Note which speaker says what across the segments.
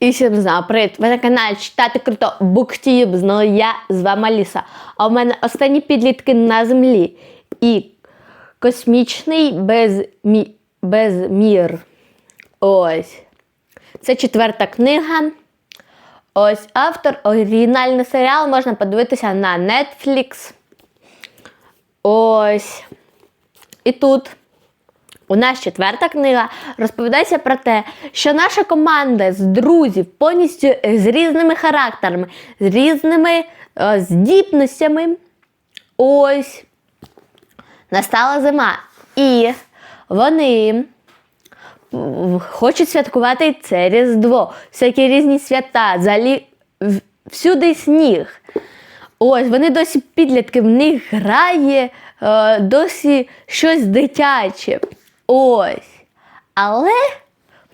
Speaker 1: І всім знав, привіт! Ви на каналі Читати Круто Буктюб. Знову я з вами Аліса. А у мене останні підлітки на землі. І космічний безмі... безмір. Ось. Це четверта книга. Ось автор. Оригінальний серіал можна подивитися на Netflix. Ось. І тут. У нас четверта книга розповідається про те, що наша команда з друзів повністю з різними характерами, з різними е, здібностями. Ось настала зима. І вони хочуть святкувати це Різдво, всякі різні свята, взагалі всюди сніг. Ось, вони досі підлітки, в них грає е, досі щось дитяче. Ось. Але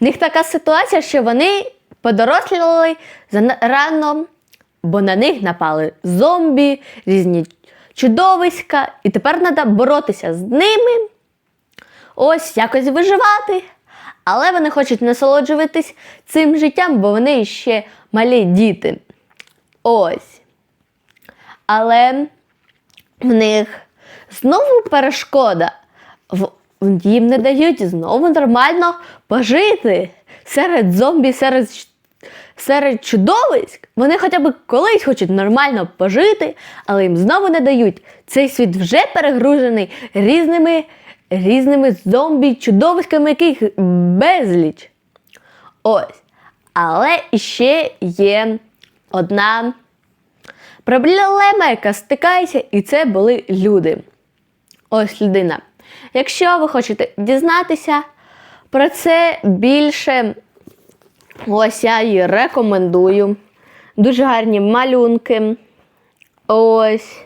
Speaker 1: в них така ситуація, що вони подоросліли рано, бо на них напали зомбі, різні чудовиська, і тепер треба боротися з ними. Ось якось виживати. Але вони хочуть насолоджуватись цим життям, бо вони ще малі діти. Ось. Але в них знову перешкода. В- Їм не дають знову нормально пожити серед зомбі, серед, серед чудовиськ. Вони хоча б колись хочуть нормально пожити, але їм знову не дають. Цей світ вже перегружений різними, різними зомбі, чудовиськами, яких безліч. Ось. Але іще є одна проблема, яка стикається, і це були люди. Ось людина. Якщо ви хочете дізнатися про це більше, ось я її рекомендую. Дуже гарні малюнки. Ось.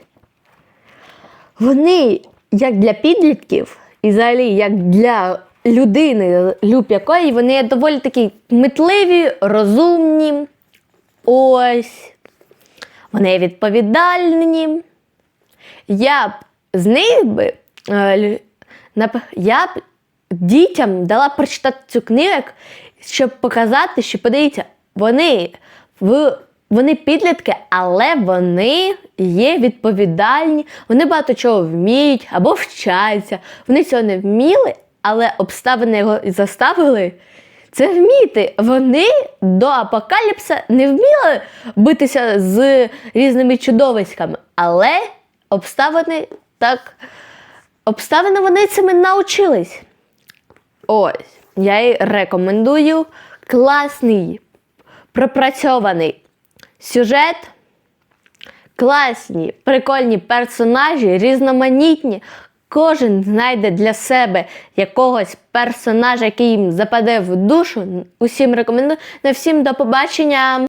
Speaker 1: Вони, як для підлітків, і взагалі як для людини, люб якої, вони є доволі такі кмітливі, розумні. Ось. Вони відповідальні. Я б з них би е, я б дітям дала прочитати цю книгу, щоб показати, що подивіться, вони в. Вони підлітки, але вони є відповідальні, вони багато чого вміють або вчаться. Вони цього не вміли, але обставини його заставили це вміти. Вони до апокаліпса не вміли битися з різними чудовиськами, але обставини так. Обставини вони цими навчились. Ось, я їй рекомендую класний, пропрацьований сюжет, класні, прикольні персонажі, різноманітні. Кожен знайде для себе якогось персонажа, який їм западе в душу. Усім рекомендую. На всім до побачення!